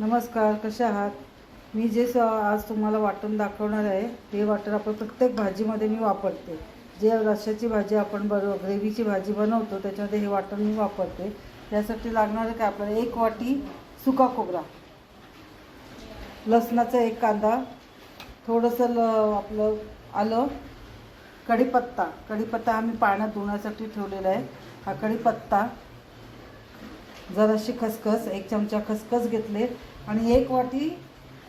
नमस्कार कसे आहात? मी जे स आज तुम्हाला वाटण दाखवणार आहे ते वाटण आपण प्रत्येक भाजीमध्ये मी वापरते. जे रश्याची भाजी आपण बर ग्रेव्हीची भाजी बनवतो त्याच्यामध्ये हे वाटण मी वापरते. त्यासाठी लागणारं काय आपल्याला? एक वाटी सुका खोबरा. लसणाचा एक कांदा थोडंसं ल आपलं आलं कढीपत्ता. कढीपत्ता हा मी पाण्यात धुण्यासाठी ठेवलेला आहे. हा कढीपत्ता जराशी खसखस एक चमचा खसखस घेतले. आणि एक वाटी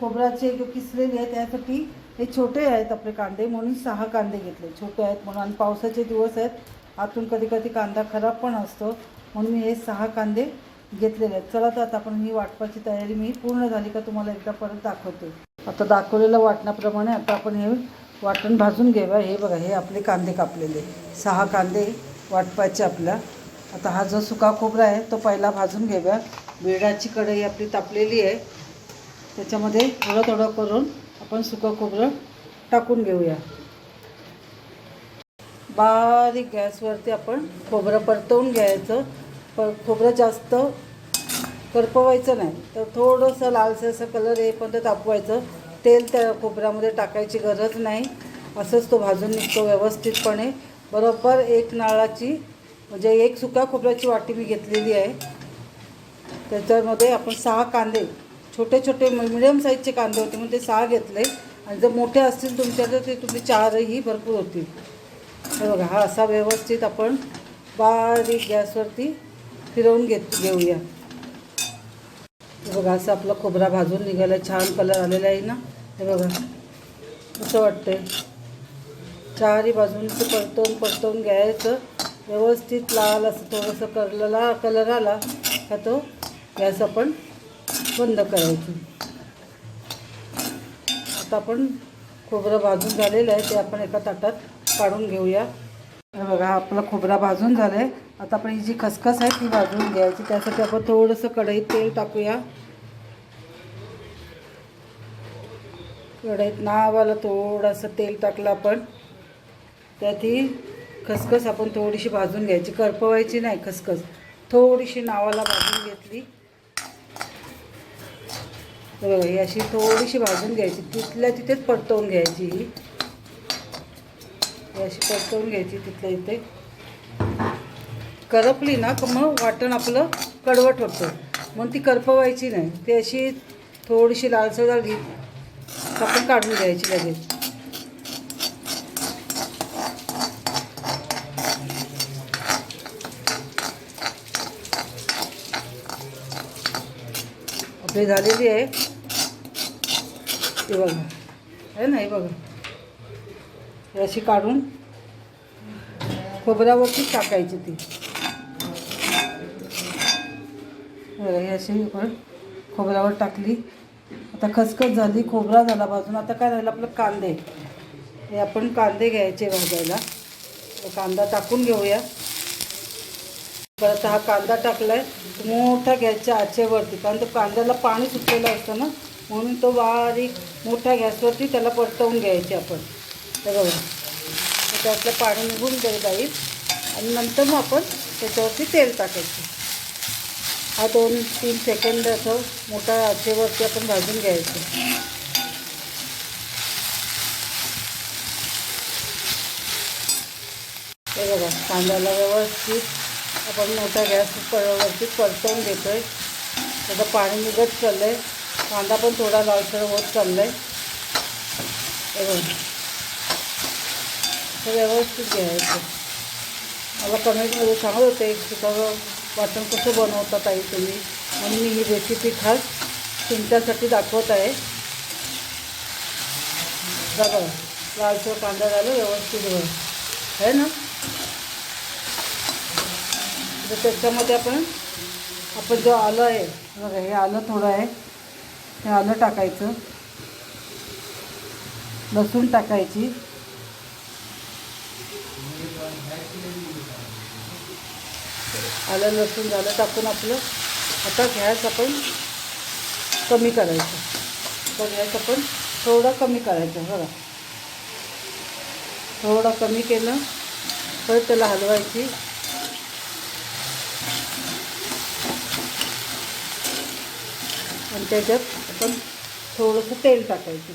खोबऱ्याचे किसलेली आहे त्यासाठी हे छोटे आहेत आपले कांदे म्हणून सहा कांदे घेतले. छोटे आहेत म्हणून आणि पावसाचे दिवस आहेत आतून कधी कधी कांदा खराब पण असतो म्हणून मी हे सहा कांदे घेतलेले आहेत. चला तर आता आपण ही वाटपाची तयारी मी पूर्ण झाली का तुम्हाला एकदा परत दाखवते. आता दाखवलेलं वाटण्याप्रमाणे आता आपण हे वाटण भाजून घेऊया. हे बघा हे आपले कांदे कापलेले सहा कांदे वाटपायचे आपल्या आता हा जो सुका खोबरा आहे तो पहिला भाजून घेऊया. बिरडाची कढई आपली तापलेली आहे. त्याच्यामध्ये थोडं थोडं करून आपण सुकं खोबरं टाकून घेऊया. बारीक गॅसवरती आपण खोबरं परतवून घ्यायचं. प खोबरं जास्त करपवायचं नाही. तर थोडंसं लालसं असं कलर येईपर्यंत तापवायचं. तेल त्या खोबऱ्यामध्ये टाकायची गरज नाही. असंच तो भाजून निघतो व्यवस्थितपणे. बरोबर एक नाळाची म्हणजे एक सुक्या खोबऱ्याची वाटी मी घेतलेली आहे. त्याच्यामध्ये आपण सहा कांदे छोटे छोटे मिडियम साईजचे कांदे होते म्हणजे ते सहा घेतले. आणि जर मोठे असतील तुमच्याकडे ते तुम्ही चारही भरपूर होतील. हे बघा हा असा व्यवस्थित आपण बारीक गॅसवरती फिरवून घेत घेऊया. हे बघा असं आपला खोबरा भाजून निघाला छान कलर आलेला आहे ना? हे बघा असं वाटतंय. चारही बाजूंचं परतवून परतवून घ्यायचं. व्यवस्थित लाल असं थोडंसं करलेला कलर आला का तो गॅस आपण बंद करायचं. आता आपण खोबरं भाजून झालेलं आहे ते आपण एका ताटात काढून घेऊया. हे बघा आपला खोबरा भाजून झाला आहे आता आपण ही जी खसखस आहे ती भाजून घ्यायची. त्यासाठी आपण थोडंसं कढईत तेल टाकूया. कढईत नावाला थोडंसं तेल टाकलं आपण. त्यात ही खसखस आपण थोडीशी भाजून घ्यायची. करपवायची नाही खसखस. थोडीशी नावाला भाजून घेतली. बघा ही अशी थोडीशी भाजून घ्यायची. तिथल्या तिथेच परतवून घ्यायची ही. अशी परतवून घ्यायची तिथल्या इथे. करपली ना का मग वाटण आपलं कडवट होतं. म्हणून ती करपवायची नाही. ती अशी थोडीशी लालसर झाली आपण काढून घ्यायची लगेच. आपली झालेली आहे. ती बघा. आहे ना हे बघा. अशी काढून खोबऱ्यावरतीच टाकायची ती. बघा अशी खोबऱ्यावर टाकली. आता खसखस झाली खोबरा झाला बाजून. आता काय राहिलं आपलं कांदे. हे आपण कांदे घ्यायचे भाजायला. कांदा टाकून घेऊया. परत हा कांदा टाकला आहे मोठा घ्यायचा आचेवरती कारण तो कांद्याला पाणी सुटलेलं असतं ना म्हणून तो बारीक मोठ्या गॅसवरती त्याला परतवून घ्यायचे आपण. बघा. त्यातलं पाणी निघून जाईल जाईल आणि नंतर मग आपण त्याच्यावरती तेल टाकायचं. हा दोन तीन सेकंद असं मोठ्या आचेवरती आपण भाजून घ्यायचं. हे बघा कांद्याला व्यवस्थित आपण मोठा गॅस वरती परतवून घेतो आहे त्याचं पाणी निघत चाललं आहे कांदा पण थोडा लालसर होत चालला आहे बघा. व्यवस्थित घ्यायचं. मला कमेंटमध्ये सांगत होते. एक वाटण कसं बनवता ताई तुम्ही? म्हणून मी ही रेसिपी खास तुमच्यासाठी दाखवत आहे. बघा लालसर कांदा झालं व्यवस्थित आहे ना? तर त्याच्यामध्ये आपण आपण जो आलं आहे बघा हे आलं थोडं आहे. हे आलं टाकायचं. लसूण टाकायची. आलं लसूण झालं टाकून आपलं. आता गॅस आपण कमी करायचं. आता गॅस आपण थोडा कमी करायचा बघा. थोडा कमी केलं परत त्याला हलवायची. आणि त्याच्यात आपण थोडंसं तेल टाकायचं.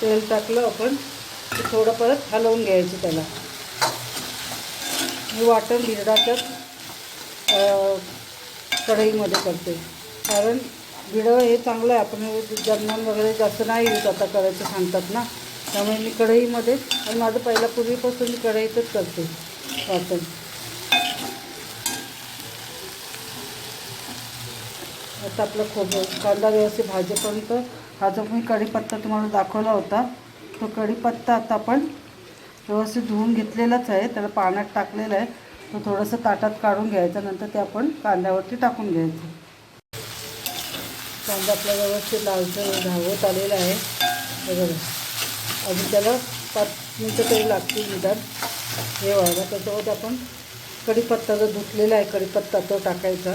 तेल टाकलं आपण थोडं परत हलवून घ्यायचं त्याला. मी वाटण बिरडाच्याच कढईमध्ये करते. कारण बिडं हे चांगलं आहे. आपण जर्मन वगैरे जास्त नाही यूज आता करायचं सांगतात ना. त्यामुळे मी कढईमध्ये आणि माझं पहिल्या पूर्वीपासून मी कढईतच करते. वाटण आता आपलं खोबरं कांदा व्यवस्थित भाजेपर्यंत. हा जो मी कढीपत्ता तुम्हाला दाखवला होता तो कढीपत्ता आता आपण व्यवस्थित धुवून घेतलेलाच आहे. त्याला पाण्यात टाकलेला आहे. तो थोडंसं ताटात काढून घ्यायचा. नंतर ते आपण कांद्यावरती टाकून घ्यायचं. कांदा आपला व्यवस्थित लालसर धावत आलेला आहे. बघा. अजून त्याला पाच मिनटं तरी लागतील निदान. हे व्हायला त्याच्यावर आपण कढीपत्ता जो धुतलेला आहे. कढीपत्ता तो टाकायचा.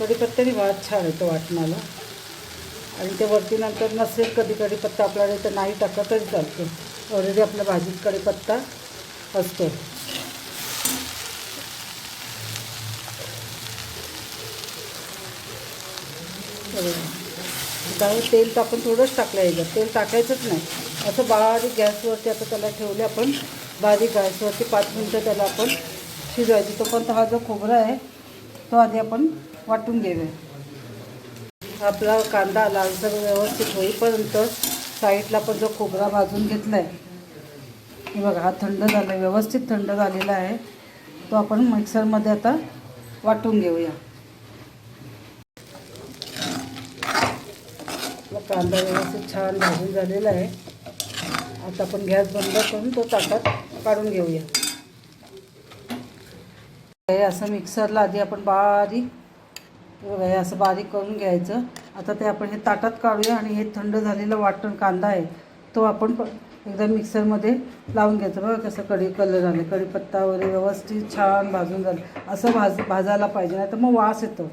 कढीपत्त्याने वाद छान येतो वाटणाला आणि ते वरती नंतर नसेल कधी कढीपत्ता आपल्याला तर नाही टाकला तरी चालतो. ऑलरेडी आपल्या भाजीत कढीपत्ता असतो. त्यामुळे तेल तर आपण थोडंच टाकलं याच्यात. तेल टाकायचंच नाही. असं बारीक गॅसवरती आता त्याला ठेवले आपण. बारीक गॅसवरती पाच मिनटं त्याला आपण शिजवायची. तोपर्यंत हा जो खोबरा आहे तो आधी आपण वाटून घेऊया. आपला कांदा लालसर व्यवस्थित होईपर्यंत साईडला पण जो खोबरा भाजून घेतला आहे हे बघा हा थंड झाला आहे व्यवस्थित थंड झालेला आहे. तो आपण मिक्सरमध्ये आता वाटून घेऊया. कांदा व्यवस्थित छान भाजून झालेला आहे. आता आपण गॅस बंद करून तो ताटात काढून घेऊया. हे असं मिक्सरला आधी आपण बारीक हे असं बारीक करून घ्यायचं. आता ते आपण हे ताटात काढूया आणि हे थंड झालेलं वाटण कांदा आहे तो आपण एकदा मिक्सरमध्ये लावून घ्यायचं. बघा कसं कढी कलर आले कढीपत्ता वगैरे व्यवस्थित छान भाजून झालं. असं भाज भाजायला पाहिजे नाही तर मग वास येतो.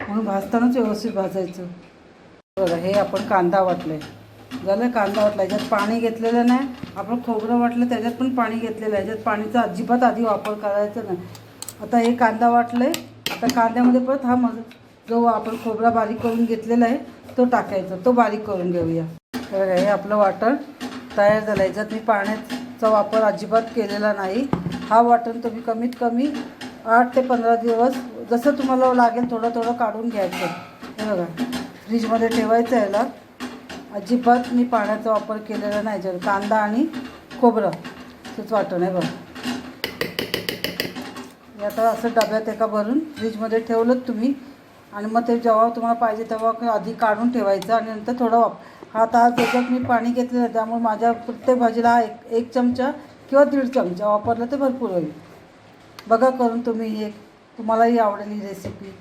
म्हणून भाजतानाच व्यवस्थित भाजायचं. बघा हे आपण कांदा वाटलं आहे झालं कांदा वाटला याच्यात पाणी घेतलेलं नाही. आपण खोबरं वाटलं त्याच्यात पण पाणी घेतलेलं आहे. याच्यात पाणीचा अजिबात आधी वापर करायचा नाही. आता हे कांदा वाटलं आहे आता कांद्यामध्ये परत हा मज जो आपण खोबरा बारीक करून घेतलेला आहे तो टाकायचा. तो बारीक करून घेऊया. तर हे आपलं वाटण तयार झालं याच्यात मी पाण्याचा वापर अजिबात केलेला नाही. हा वाटण तुम्ही कमीत कमी आठ ते पंधरा दिवस जसं तुम्हाला लागेल थोडं थोडं काढून घ्यायचं. हे बघा. फ्रीजमध्ये ठेवायचं याला. अजिबात मी पाण्याचा वापर केलेला नाही जर कांदा आणि खोबरं तूच वाटण आहे बघा. आता असं डब्यात एका भरून फ्रीजमध्ये ठेवलं तुम्ही. आणि मग ते जेव्हा तुम्हाला पाहिजे तेव्हा आधी काढून ठेवायचं आणि नंतर थोडं वाप हा तास त्याच्यात मी पाणी घेतलेलं आहे त्यामुळे माझ्या प्रत्येक भाजीला एक एक चमचा किंवा दीड चमचा वापरलं तर भरपूर होईल. बघा करून तुम्ही हे तुम्हालाही आवडेल ही रेसिपी